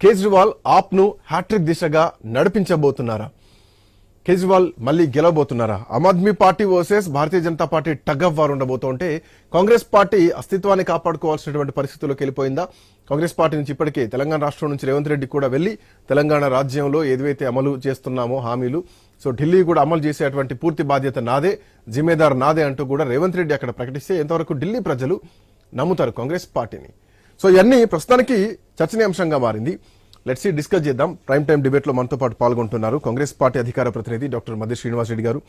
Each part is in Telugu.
కేజ్రీవాల్ ఆప్ను హ్యాట్రిక్ దిశగా నడిపించబోతున్నారా? కేజ్రీవాల్ మళ్ళీ గెలవబోతున్నారా? Aam Aadmi party versus Bharatiya Janata party tug of war ఉండబోతుంటే Congress party అస్తిత్వాన్ని కాపాడుకోవాల్సినటువంటి పరిస్థితుల్లోకి వెళ్ళిపోయిందా? కాంగ్రెస్ పార్టీ నుంచి ఇప్పటికే తెలంగాణ రాష్ట్రం నుంచి రేవంత్ రెడ్డి కూడా వెళ్ళి తెలంగాణ రాజ్యంలో ఏదైతే అమలు చేస్తున్నామో హామీలు సో ఢిల్లీ కూడా అమలు చేసేటువంటి పూర్తి బాధ్యత నాదే జిమ్మేదార్ నాదే అంటూ కూడా రేవంత్ రెడ్డి అక్కడ ప్రకటిస్తే ఎంతవరకు ఢిల్లీ ప్రజలు నమ్ముతారు కాంగ్రెస్ పార్టీని? సో ఇవన్నీ ప్రస్తుతానికి చర్చనీయాంశంగా మారింది. లెట్స్ డిస్కస్ చేద్దాం. ప్రైమ్ టైం డిబేట్లో మనతో పాటు పాల్గొంటున్నారు కాంగ్రెస్ పార్టీ అధికార ప్రతినిధి డాక్టర్ మధ్య శ్రీనివాస్ రెడ్డి గారు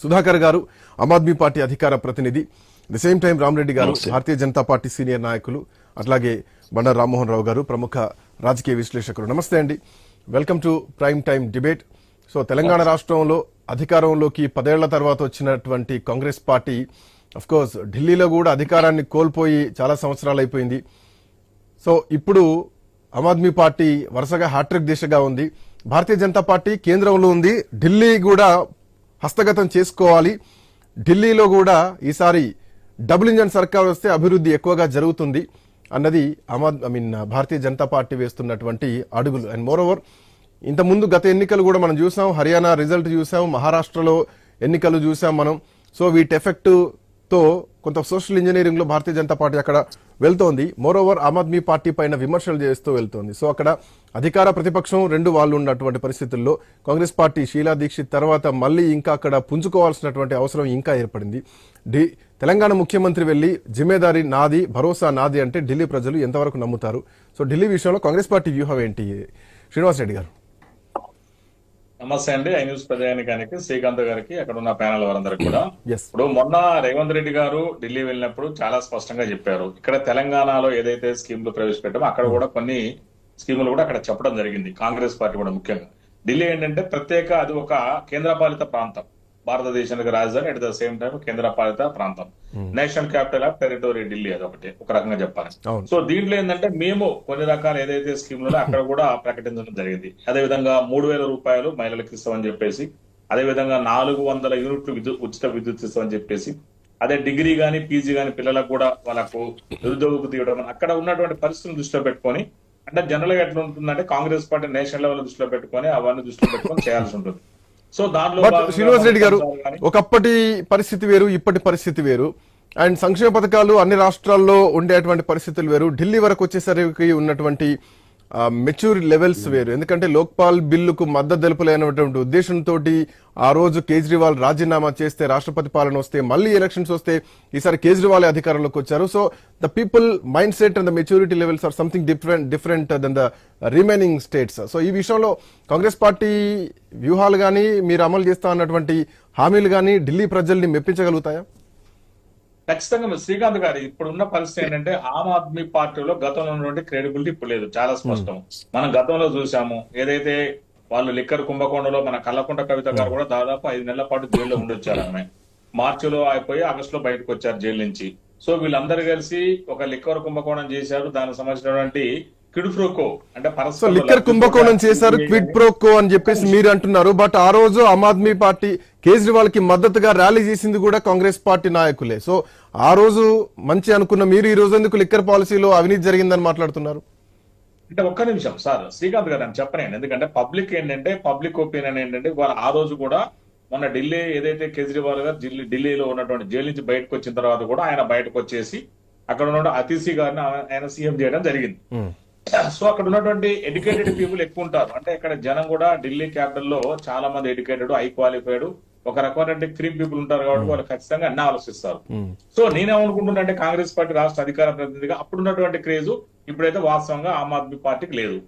సుధాకర్ గారు ఆమ్ ఆద్మీ పార్టీ అధికార ప్రతినిధి ది సేమ్ టైం రామరెడ్డి గారు భారతీయ జనతా పార్టీ సీనియర్ నాయకులు అట్లాగే బండారు రామ్మోహన్ రావు గారు ప్రముఖ రాజకీయ విశ్లేషకులు. నమస్తే అండి. Welcome to prime time debate so Telangana రాష్ట్రంలో అధికారంలోకి పదేళ్ళ తర్వాత వచ్చినటువంటి కాంగ్రెస్ పార్టీ అఫ్ కోర్స్ ఢిల్లీలో కూడా అధికారాన్ని కోల్పోయి చాలా సంవత్సరాలు అయిపోయింది. సో ఇప్పుడు ఆమ్ ఆద్మీ పార్టీ వరుసగా హ్యాట్రిక్ దిశగా ఉంది. భారతీయ జనతా పార్టీ కేంద్రంలో ఉంది. ఢిల్లీ కూడా హస్తగతం చేసుకోవాలి. ఢిల్లీలో కూడా ఈసారి డబుల్ ఇంజన్ సర్కార్ వస్తే అభివృద్ధి ఎక్కువగా జరుగుతుంది అన్నది Aam Aad I mean Bharatiya Janata party వేస్తున్నటువంటి అడుగులు. అండ్ మోర్ ఓవర్ ఇంతకుముందు గత ఎన్నికలు కూడా మనం చూసాం. హర్యానా రిజల్ట్ చూసాం. మహారాష్ట్రలో ఎన్నికలు చూసాం మనం. సో వీటి ఎఫెక్ట్ తో కొంత సోషల్ ఇంజనీరింగ్లో భారతీయ జనతా పార్టీ అక్కడ వెళ్తోంది. Moreover Aam Aadmi party పైన విమర్శలు చేస్తూ వెళ్తోంది. సో అక్కడ అధికార ప్రతిపక్షం రెండు వాళ్ళు ఉన్నటువంటి పరిస్థితుల్లో కాంగ్రెస్ పార్టీ షీలా దీక్షిత్ తర్వాత మళ్ళీ ఇంకా అక్కడ పుంజుకోవాల్సినటువంటి అవసరం ఇంకా ఏర్పడింది. ఢి తెలంగాణ ముఖ్యమంత్రి వెళ్ళి జిమ్మేదారీ నాది భరోసా నాది అంటే ఢిల్లీ ప్రజలు ఎంతవరకు నమ్ముతారు? సో ఢిల్లీ విషయంలో కాంగ్రెస్ పార్టీ వ్యూహం ఏంటి? శ్రీనివాస్ రెడ్డి గారు. నమస్తే అండి. ఐ న్యూస్ ప్రజానికానికి శ్రీకాంత్ గారికి అక్కడ ఉన్న ప్యానల్ వారందరికి కూడా. ఇప్పుడు మొన్న రేవంత్ రెడ్డి గారు ఢిల్లీ వెళ్ళినప్పుడు చాలా స్పష్టంగా చెప్పారు. ఇక్కడ తెలంగాణలో ఏదైతే స్కీములు ప్రవేశపెట్టామో అక్కడ కూడా కొన్ని స్కీములు కూడా అక్కడ చెప్పడం జరిగింది. కాంగ్రెస్ పార్టీ కూడా ముఖ్యంగా. ఢిల్లీ ఏంటంటే ప్రత్యేక అది ఒక కేంద్రపాలిత ప్రాంతం. భారతదేశానికి రాజధాని అట్ ద సేమ్ టైం కేంద్రపాలిత ప్రాంతం. National capital of territory Delhi అది ఒకటి ఒక రకంగా చెప్పాలి. సో దీంట్లో ఏంటంటే మేము కొన్ని రకాల ఏదైతే స్కీమ్లలో అక్కడ కూడా ప్రకటించడం జరిగింది. అదే విధంగా మూడు వేల రూపాయలు మహిళలకు ఇస్తామని చెప్పేసి అదే విధంగా నాలుగు వందల యూనిట్లు విద్యుత్ ఉచిత విద్యుత్ ఇస్తామని చెప్పేసి అదే డిగ్రీ గాని పీజీ గాని పిల్లలకు కూడా వాళ్ళకు నిరుద్యోగకు తీయడం అక్కడ ఉన్నటువంటి పరిస్థితులను దృష్టిలో పెట్టుకొని అంటే జనరల్గా ఎట్లా ఉంటుందంటే కాంగ్రెస్ పార్టీ నేషనల్ లెవెల్ దృష్టిలో పెట్టుకొని అవన్నీ దృష్టిలో పెట్టుకొని చేయాల్సి ఉంటుంది. సో దాంట్లో బట్ శ్రీనివాస్ రెడ్డి గారు ఒకప్పటి పరిస్థితి వేరు ఇప్పటి పరిస్థితి వేరు. అండ్ సంక్షేమ పథకాలు అన్ని రాష్ట్రాల్లో ఉండేటువంటి పరిస్థితులు వేరు. ఢిల్లీ వరకు వచ్చేసరికి ఉన్నటువంటి మెచ్యూర్ లెవెల్స్ వేరు. ఎందుకంటే లోక్పాల్ బిల్లుకు మద్దతు తెలుపలేనటువంటి ఉద్దేశంతో ఆ రోజు కేజ్రీవాల్ రాజీనామా చేస్తే రాష్ట్రపతి పాలన వస్తే మళ్ళీ ఎలక్షన్స్ వస్తే ఈసారి కేజ్రీవాల్ అధికారంలోకి వచ్చారు. So the people mindset and the maturity levels are something different different than the remaining states so ఈ విషయంలో కాంగ్రెస్ పార్టీ వ్యూహాలు కానీ మీరు అమలు చేస్తా అన్నటువంటి హామీలు కానీ ఢిల్లీ ప్రజల్ని మెప్పించగలుగుతాయా? ఖచ్చితంగా శ్రీకాంత్ గారు ఇప్పుడు ఉన్న పరిస్థితి ఏంటంటే ఆమ్ ఆద్మీ పార్టీలో గతంలో ఉన్నటువంటి క్రెడిబిలిటీ ఇప్పుడు లేదు చాలా స్పష్టం. మనం గతంలో చూసాము ఏదైతే వాళ్ళు లిక్కర్ కుంభకోణంలో మన కల్లకుంట కవిత గారు కూడా దాదాపు ఐదు నెలల పాటు జైల్లో ఉండొచ్చారు ఆమె. మార్చిలో అయిపోయి ఆగస్టు లో బయటకు వచ్చారు జైలు నుంచి. సో వీళ్ళందరూ కలిసి ఒక లిక్కర్ కుంభకోణం చేశారు దానికి సంబంధించినటువంటి కిడుఫ్రోకో అంటే సో పరస్పర లిక్కర్ కుంభకోణం చేశారు క్విడ్ ప్రోకో అని చెప్పేసి మీరు అంటున్నారు బట్ ఆ రోజు ఆమ్ ఆద్మీ పార్టీ కేజ్రీవాల్కి మద్దతుగా ర్యాలీ చేసింది కూడా కాంగ్రెస్ పార్టీ నాయకులే. సో ఆ రోజు మంచి అనుకున్న మీరు ఈ రోజు ఎందుకు లిక్కర్ పాలసీలో అవినీతి జరిగిందని మాట్లాడుతున్నారు? అంటే ఒక్క నిమిషం సార్ శ్రీకాంత్ గారు అని చెప్పనండి ఎందుకంటే పబ్లిక్ ఏంటంటే పబ్లిక్ ఒపీనియన్ ఏంటంటే వాళ్ళ ఆ రోజు కూడా మొన్న ఢిల్లీ ఏదైతే కేజ్రీవాల్ గారు ఢిల్లీ ఢిల్లీలో ఉన్నటువంటి జైలు నుంచి బయటకు వచ్చిన తర్వాత కూడా ఆయన బయటకు వచ్చేసి అక్కడ ఉన్న అతిథి గారిని ఆయన సీఎం చేయడం జరిగింది. ఉమ్, సో అక్కడ ఉన్నటువంటి ఎడ్యుకేటెడ్ పీపుల్ ఎక్కువ ఉంటారు. అంటే ఇక్కడ జనం కూడా ఢిల్లీ క్యాపిటల్లో చాలా మంది ఎడ్యుకేటెడ్ హై క్వాలిఫైడ్ ఒక రకమైనటువంటి క్రీమ్ పీపుల్ ఉంటారు కాబట్టి వాళ్ళు ఖచ్చితంగా అన్ని ఆలోచిస్తారు. సో నేనేమనుకుంటున్నా అంటే కాంగ్రెస్ పార్టీ రాష్ట్ర అధికార ప్రతినిధిగా అప్పుడున్నటువంటి క్రేజ్ ఇప్పుడైతే వాస్తవంగా ఆమ్ ఆద్మీ పార్టీకి లేదు.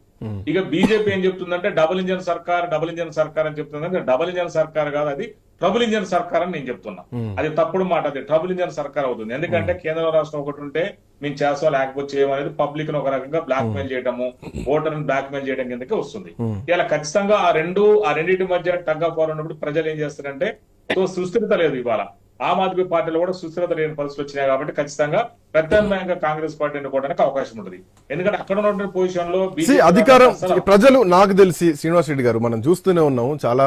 ఇక బీజేపీ ఏం చెప్తుందంటే double engine sarkar double engine sarkar అని చెప్తుందంటే డబుల్ ఇంజన్ సర్కార్ కాదు అది ట్రబుల్ ఇంజన్ సర్కార్ అని నేను చెప్తున్నా. అది తప్పుడు మాట అది ట్రబుల్ ఇంజన్ సర్కార్ అవుతుంది. ఎందుకంటే కేంద్ర రాష్ట్రం ఒకటి ఉంటే మేము చేస్తాం లేకపోతే చేయమనేది పబ్లిక్ ఒక రకంగా బ్లాక్ మెయిల్ చేయడము ఓటర్ బ్లాక్ మెయిల్ చేయడం కిందకే వస్తుంది. ఇలా ఖచ్చితంగా ఆ రెండు ఆ రెండింటి మధ్య టగ్ ఆఫ్ ఉన్నప్పుడు ప్రజలు ఏం చేస్తారంటే సో సుస్థిరత లేదు ఇవాళ. ఆమ్ ఆద్మీ పార్టీలో కూడా సుస్థిరత లేని పరిస్థితులు వచ్చినాయి కాబట్టి ఖచ్చితంగా ప్రత్యామ్నాయంగా కాంగ్రెస్ పార్టీ ఎన్నుకోవడానికి అవకాశం ఉంటుంది. ఎందుకంటే అక్కడ ఉన్నటువంటి పొజిషన్లో అధికారం ప్రజలు నాకు తెలిసి శ్రీనివాస్ రెడ్డి గారు మనం చూస్తూనే ఉన్నాం చాలా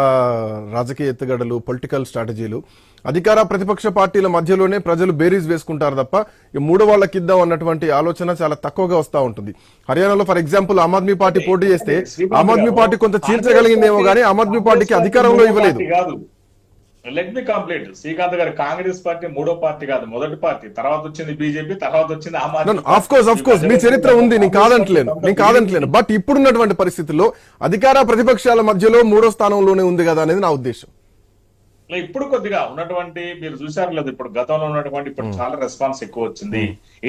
రాజకీయ ఎత్తుగడలు పొలిటికల్ స్ట్రాటజీలు అధికార ప్రతిపక్ష పార్టీల మధ్యలోనే ప్రజలు బేరీజ్ వేసుకుంటారు తప్ప ఈ మూడు వాళ్ళకి ఇద్దాం అన్నటువంటి ఆలోచన చాలా తక్కువగా వస్తూ ఉంటుంది. హర్యానాలో for example Aam Aadmi party పోటీ చేస్తే ఆమ్ ఆద్మీ పార్టీ కొంత చీల్చగలిగిందేమో కానీ ఆమ్ ఆద్మీ పార్టీకి అధికారంలో ఇవ్వలేదు. లెట్ మీ కంప్లీట్ శ్రీకాంత్ గారు కాంగ్రెస్ పార్టీ మూడో పార్టీ కాదు మొదటి పార్టీ. తర్వాత వచ్చింది బీజేపీ తర్వాత వచ్చింది Aam Aadmi of course of course మీ చరిత్ర ఉంది నేను కాదంటలేను నేను కాదంటలేను. బట్ ఇప్పుడున్నటువంటి పరిస్థితుల్లో అధికార ప్రతిపక్షాల మధ్యలో మూడో స్థానంలోనే ఉంది కదా అనేది నా ఉద్దేశం. ఇప్పుడు కొద్దిగా ఉన్నటువంటి మీరు చూసారు లేదు ఇప్పుడు గతంలో ఉన్నటువంటి ఇప్పుడు చాలా రెస్పాన్స్ ఎక్కువ వచ్చింది.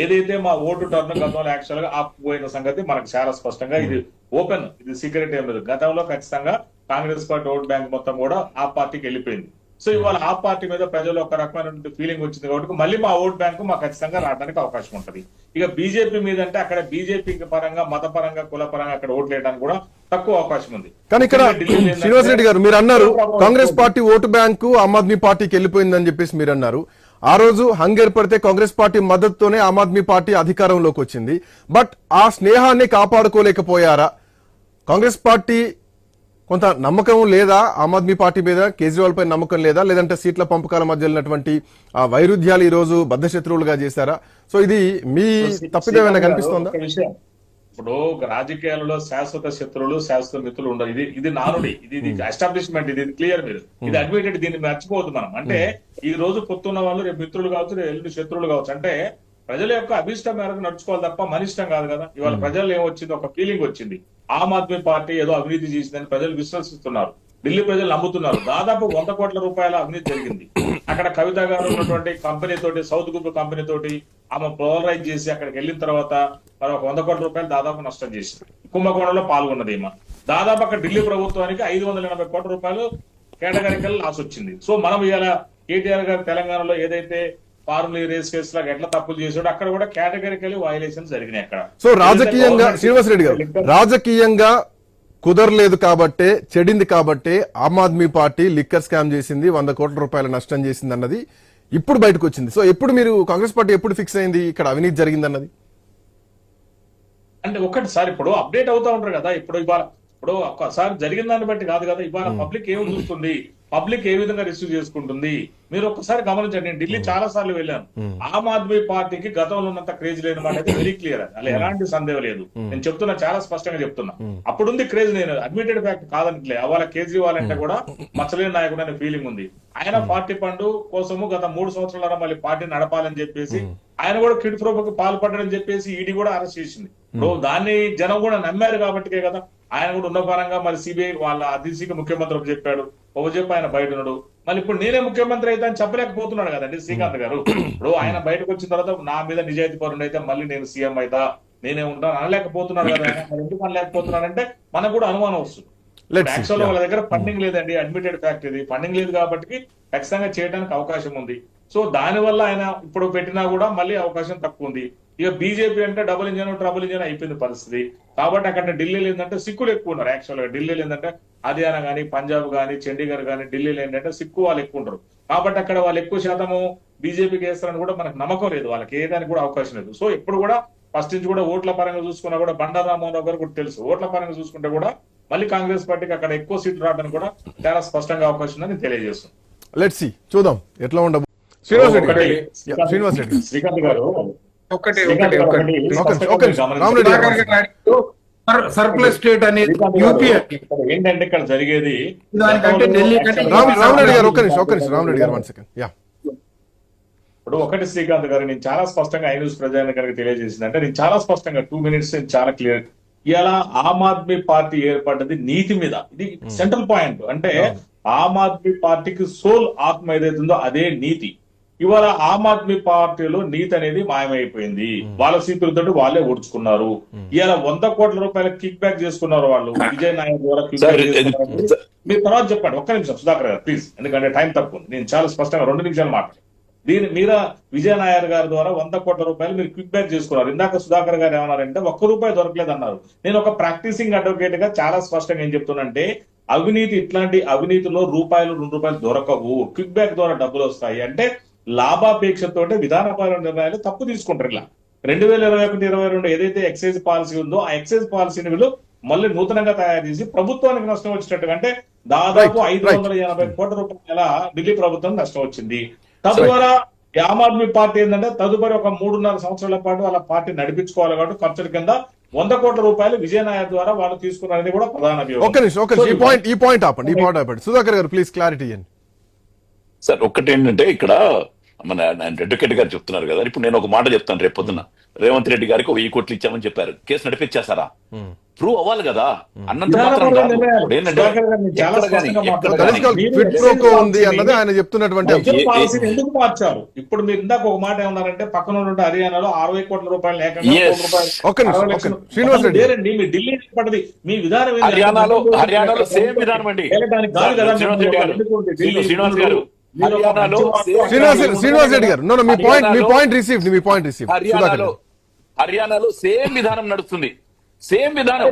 ఏదైతే మా ఓటు టర్న్ గతంలో యాక్చువల్గా ఆపుపోయిన సంగతి మనకు చాలా స్పష్టంగా ఇది ఓపెన్ ఇది సీక్రెట్ ఏం లేదు. గతంలో ఖచ్చితంగా కాంగ్రెస్ పార్టీ ఓట్ బ్యాంక్ మొత్తం కూడా ఆ పార్టీకి వెళ్ళిపోయింది. సో ఇవాళ ఆ పార్టీ మీద ప్రజలు ఒక రకమైన ఫీలింగ్ వచ్చింది కాబట్టి మళ్ళీ మా ఓట్ బ్యాంకు మాకు ఖచ్చితంగా రావడానికి అవకాశం ఉంటది. ఇక బీజేపీ మీద అంటే అక్కడ బీజేపీ పరంగా మత పరంగా కుల పరంగా అక్కడ ఓట్లు వేయడానికి కూడా తక్కువ అవకాశం ఉంది. కానీ ఇక్కడ శ్రీనివాస్ రెడ్డి గారు మీరు అన్నారు Congress party vote bank Aam Aadmi పార్టీకి వెళ్ళిపోయిందని చెప్పేసి మీరు అన్నారు. ఆ రోజు హంగ్ ఏర్పడితే కాంగ్రెస్ పార్టీ మద్దతుతోనే ఆమ్ ఆద్మీ పార్టీ అధికారంలోకి వచ్చింది. బట్ ఆ స్నేహాన్ని కాపాడుకోలేకపోయారా? కాంగ్రెస్ పార్టీ కొంత నమ్మకం లేదా ఆమ్ ఆద్మీ పార్టీ మీద కేజ్రీవాల్ పై నమ్మకం లేదా? లేదంటే సీట్ల పంపకాల మధ్య ఉన్నటువంటి ఆ వైరుధ్యాలు ఈ రోజు బద్ధశత్రువులుగా చేశారా? సో ఇది మీ తప్పిదేమైనా కనిపిస్తోందా? ఇప్పుడు రాజకీయాలలో శాశ్వత శత్రువులు శాశ్వత మిత్రులు ఉండరు ఇది ఇది నానుడి. ఇది ఇది ఎస్టాబ్లిష్మెంట్ ఇది క్లియర్ మీరు. ఇది అడ్మిటెడ్ దీన్ని మర్చిపోవద్దు మనం. అంటే ఈ రోజు పొత్తున్న వాళ్ళు రేపు మిత్రులు కావచ్చు రేపు ఎల్లుండి శత్రువులు కావచ్చు. అంటే ప్రజల యొక్క అభిష్టం మేరకు నడుచుకోవాలి తప్ప మన ఇష్టం కాదు కదా. ఇవాళ ప్రజలు ఏమొచ్చింది? ఒక ఫీలింగ్ వచ్చింది. ఆమ్ ఆద్మీ పార్టీ ఏదో అవినీతి చేసిందని ప్రజలు విశ్వసిస్తున్నారు. ఢిల్లీ ప్రజలు నమ్ముతున్నారు. దాదాపు వంద కోట్ల రూపాయల అవినీతి జరిగింది. అక్కడ కవిత గారు ఉన్నటువంటి కంపెనీ తోటి సౌత్ గ్రూప్ కంపెనీ తోటి ఆమె పోలరైజ్ చేసి అక్కడికి వెళ్ళిన తర్వాత మరి ఒక వంద కోట్ల రూపాయలు దాదాపు నష్టం చేసింది. కుంభకోణంలో పాల్గొన్నది ఈమె. దాదాపు అక్కడ ఢిల్లీ ప్రభుత్వానికి ఐదు వందల ఎనభై కోట్ల రూపాయలు కేటగిరికల్ లాస్ వచ్చింది. సో మనం ఇవాళ కేటీఆర్ గారు తెలంగాణలో ఏదైతే ఫార్ములీ రేస్ కేసు లాగా ఎట్లా తప్పులు అక్కడ కూడా కేటగిరికల్ వైలేషన్స్ జరిగినాయి అక్కడ. సో రాజకీయంగా శ్రీనివాస్ రెడ్డి గారు రాజకీయంగా కుదరలేదు కాబట్టే చెడింది కాబట్టే Aam Aadmi party liquor scam చేసింది వంద కోట్ల రూపాయల నష్టం చేసింది అన్నది ఇప్పుడు బయటకు వచ్చింది. సో ఎప్పుడు మీరు కాంగ్రెస్ పార్టీ ఎప్పుడు ఫిక్స్ అయింది? ఇక్కడ అవినీతి జరిగింది అన్నది అంటే ఒకటి సార్ ఇప్పుడు అప్డేట్ అవుతా ఉంటారు కదా ఇప్పుడు ఇవాళ ఇప్పుడు ఒక్కసారి జరిగిన దాన్ని బట్టి కాదు కదా ఇవాళ పబ్లిక్ ఏం చూస్తుంది? పబ్లిక్ ఏ విధంగా రిసీవ్ చేసుకుంటుంది? మీరు ఒక్కసారి గమనించండి నేను ఢిల్లీ చాలా సార్లు వెళ్ళాను. ఆమ్ ఆద్మీ పార్టీకి గతంలో ఉన్నంత క్రేజ్ లేని మాట అయితే వెరీ క్లియర్ అలా ఎలాంటి సందేహం లేదు. నేను చెప్తున్నా చాలా స్పష్టంగా చెప్తున్నా. అప్పుడుంది క్రేజ్ నేను అడ్మిటెడ్ ఫ్యాక్ట్ కాదనట్లే. అవాళ కేజ్రీవాల్ అంటే కూడా మచ్చలేని నాయకుడు అనే ఫీలింగ్ ఉంది. ఆయన పార్టీ పండు కోసము గత మూడు సంవత్సరాల మళ్ళీ పార్టీ నడపాలని చెప్పేసి ఆయన కూడా కిడ్ ప్రోబకు పాల్పడ్డారని చెప్పేసి ఈడీ కూడా అరెస్ట్ చేసింది. దాన్ని జనం కూడా నమ్మారు కాబట్టికే కదా ఆయన కూడా ఉన్న పరంగా మరి సిబిఐ వాళ్ళ అధిసీకి ముఖ్యమంత్రి ఒక చెప్పాడు. ఒక చెప్పి ఆయన బయట ఉన్నాడు. మళ్ళీ ఇప్పుడు నేనే ముఖ్యమంత్రి అయితే అని చెప్పలేకపోతున్నాడు కదండి శ్రీకాంత్ గారు. ఇప్పుడు ఆయన బయటకు వచ్చిన తర్వాత నా మీద నిజాయితీ పరుడు అయితే మళ్ళీ నేను సీఎం అయితా నేనే ఉంటాను అనలేకపోతున్నాడు కదా. మరి ఎందుకు అనలేకపోతున్నాడంటే మనకు కూడా అనుమానం వస్తుంది. యాక్చువల్ వాళ్ళ దగ్గర ఫండింగ్ లేదండి అడ్మిటెడ్ ఫ్యాక్ట్ ఇది. ఫండింగ్ లేదు కాబట్టి ఖచ్చితంగా చేయడానికి అవకాశం ఉంది. సో దానివల్ల ఆయన ఇప్పుడు పెట్టినా కూడా మళ్ళీ అవకాశం తక్కువ ఉంది. ఇక బీజేపీ అంటే డబుల్ ఇంజన్ ట్రబుల్ ఇంజన్ అయిపోయింది పరిస్థితి. కాబట్టి అక్కడ ఢిల్లీలో ఏంటంటే సిక్కులు ఎక్కువ ఉన్నారు యాక్చువల్గా. ఢిల్లీలో ఏంటంటే హర్యానా కానీ పంజాబ్ కానీ చండీగఢ్ కానీ ఢిల్లీలో ఏంటంటే సిక్కు వాళ్ళు ఎక్కువ ఉంటారు కాబట్టి అక్కడ వాళ్ళు ఎక్కువ శాతము బీజేపీకి వేస్తారని కూడా మనకు నమ్మకం లేదు. వాళ్ళకి ఏదానికి కూడా అవకాశం లేదు. సో ఇప్పుడు కూడా ఫస్ట్ నుంచి కూడా ఓట్ల పరంగా చూసుకున్నా కూడా బండా గారు కూడా తెలుసు. ఓట్ల పరంగా చూసుకుంటే కూడా మళ్ళీ కాంగ్రెస్ పార్టీకి అక్కడ ఎక్కువ సీట్లు రావడానికి కూడా చాలా స్పష్టంగా అవకాశం ఉందని తెలియజేస్తుంది లెట్స్ సి చూద్దాం. ఎట్లా ఉండబో శ్రీనివాస్ రెడ్డి. శ్రీనివాస్ రెడ్డి. శ్రీకాంత్ గారు. ఒకటి ఒకటి ఒకటి. సర్ప్లస్ స్టేట్ అనేది ఏంటంటే ఇక్కడ జరిగేది దానికంటే ఢిల్లీ కంటే రామ్ రామరెడ్డి గారు ఒక్క నిమిషం ఒక్క నిమిషం రామరెడ్డి గారు వన్ సెకండ్ యా. ఇప్పుడు ఒకటి శ్రీకాంత్ గారు నేను చాలా స్పష్టంగా ఐ న్యూస్ ప్రజానికానికి తెలియజేసింది. అంటే నేను చాలా స్పష్టంగా టూ మినిట్స్ చాలా క్లియర్ ఇలా ఆమ్ ఆద్మీ పార్టీ ఏర్పడ్డది నీతి మీద. ఇది సెంట్రల్ పాయింట్ అంటే ఆమ్ ఆద్మీ పార్టీకి సోల్ ఆత్మ ఏదైతుందో అదే నీతి. ఇవాళ ఆమ్ ఆద్మీ పార్టీలో నీతి అనేది మాయమైపోయింది. వాళ్ళ సీట్లతో వాళ్ళే ఓడ్చుకున్నారు. ఇవాళ వంద కోట్ల రూపాయల కిక్ బ్యాక్ చేసుకున్నారు వాళ్ళు. విజయ్ నాయక్ ద్వారా కిక్ బ్యాక్ మీరు తర్వాత చెప్పండి. ఒక్క నిమిషం సుధాకర్ గారు ప్లీజ్ ఎందుకంటే టైం తక్కువ ఉంది. నేను చాలా స్పష్టంగా రెండు నిమిషాలు మాట్లాడు దీని మీద విజయ నాయర్ గారి ద్వారా వంద కోట్ల రూపాయలు మీరు క్విక్ బ్యాక్ చేసుకున్నారు. ఇందాక సుధాకర్ గారు ఏమన్నారంటే ఒక్క రూపాయి దొరకలేదు అన్నారు నేను ఒక ప్రాక్టీసింగ్ అడ్వకేట్గా చాలా స్పష్టంగా ఏం చెప్తున్నానంటే అవినీతి ఇట్లాంటి అవినీతిలో రూపాయలు రెండు రూపాయలు దొరకవు. క్విక్ బ్యాక్ ద్వారా డబ్బులు వస్తాయి అంటే లాభాపేక్షతో విధానపరమైన నిర్ణయాలు తప్పు తీసుకుంటారు ఇలా. రెండు వేల ఇరవై ఒకటి ఇరవై రెండు ఏదైతే ఎక్సైజ్ పాలసీ ఉందో ఆ ఎక్సైజ్ పాలసీని వీళ్ళు మళ్ళీ నూతనంగా తయారు చేసి ప్రభుత్వానికి నష్టం వచ్చేటట్టుగా అంటే దాదాపు ఐదు. వందల ఎనభై కోట్ల రూపాయల ఢిల్లీ ప్రభుత్వం నష్టం వచ్చింది. తద్వారా ఆమ్ ఆద్మీ పార్టీ ఏంటంటే తదుపరి ఒక మూడున్నర సంవత్సరాల పాటు వాళ్ళ పార్టీ నడిపించుకోవాలి కాబట్టి ఖర్చుల కింద వంద కోట్ల రూపాయలు విజయనాయర్ ద్వారా వాళ్ళు తీసుకున్నారనేది కూడా ప్రధాన అభియోగం. ఒక్క నిమిషం ఒక్క నిమిషం. ఈ పాయింట్ ఈ పాయింట్ ఆపండి ఈ పాయింట్ ఆపండి. సుధాకర్ గారు ప్లీజ్ క్లారిటీ ఇవ్వండి. సార్ ఒక్కటి ఏంటంటే ఇక్కడ మన అడ్వకేట్ గారు చెప్తున్నారు కదా. ఇప్పుడు నేను ఒక మాట చెప్తాను రేపు పొద్దున్న. రేవంత్ రెడ్డి గారికి ఒక వెయ్యి కోట్లు ఇచ్చామని చెప్పారు. కేసు నడిపించేస్తారా ప్రూవ్ అవ్వాలి కదా. అన్నంత ఎందుకు మార్చారు? ఇప్పుడు మీరు ఇందాక ఒక మాట ఏమన్నారంటే పక్కన ఉన్న హర్యానాలో అరవై కోట్ల రూపాయలు. లేరండి మీ ఢిల్లీ పడ్డది మీ విధానం హర్యానాలో హర్యానాలో సేమ్ విధానం అండి. శ్రీనివాస్ గారు. శ్రీనివాస్ రెడ్డి గారు. నో మీ పాయింట్ మీ పాయింట్ రిసీవ్ మీ పాయింట్ రిసీవ్ హర్యానాలో సేమ్ విధానం నడుస్తుంది. సేమ్ విధానం.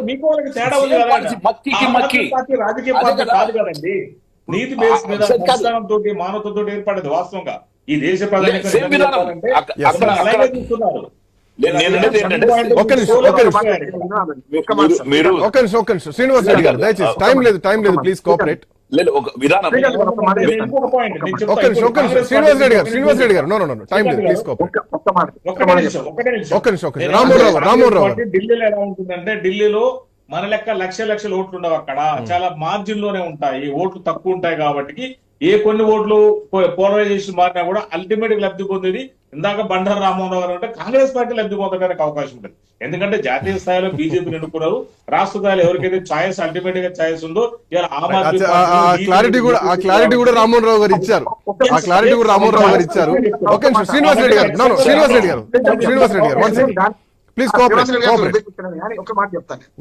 మక్కికి మక్కి. రాజకీయ పార్టీ కదా. కాదు కదండి. నీతి బేస్ మీద. తోటి మానవతతో ఏర్పడేది వాస్తవంగా. ఈ దేశ ప్రధాని శ్రీనివాస్ రెడ్డి గారు దయచేసి. టైం లేదు టైం లేదు. ప్లీజ్ కోఆపరేట్ లేదు ఒక విధానం శ్రీనివాస్ రెడ్డి గారు శ్రీనివాస్ రెడ్డి గారు. నో నో నో టైం లేదు నిమిషం. ఒక్క నిమిషం, ఢిల్లీలో ఎలా ఉంటుందంటే ఢిల్లీలో మన లెక్క లక్ష లక్షల ఓట్లు ఉండవు అక్కడ. చాలా మార్జిన్లోనే ఉంటాయి. ఓట్లు తక్కువ ఉంటాయి కాబట్టి ఏ కొన్ని ఓట్లు పోలరైజేషన్ మారినా కూడా అల్టిమేట్ లబ్ధి పొందేది ఇందాక బండారు రామ్మోహన్ రావు గారు అంటే కాంగ్రెస్ పార్టీ లబ్ధి పొందడానికి అవకాశం ఉంటుంది. ఎందుకంటే జాతీయ స్థాయిలో బీజేపీ ఎన్నుకున్నారు. రాష్ట్ర స్థాయిలో ఎవరికైతే ఛాయిస్ అల్టిమేట్గా ఛాయిస్ ఉందో ఇలా ఆమ్ ఆద్మీ క్లారిటీ కూడా ఆ క్లారిటీ కూడా రామ్మోహన్ రావు గారు ఇచ్చారు. ఆ క్లారిటీ కూడా రామ్మోహన్ రావు గారు ఇచ్చారు. నిమిషం శ్రీనివాస్ రెడ్డి గారు నో నో శ్రీనివాస్ రెడ్డి గారు శ్రీనివాస్ రెడ్డి గారు. ప్లీజ్ కోఆపరేట్ ఒక మాట చెప్తాను.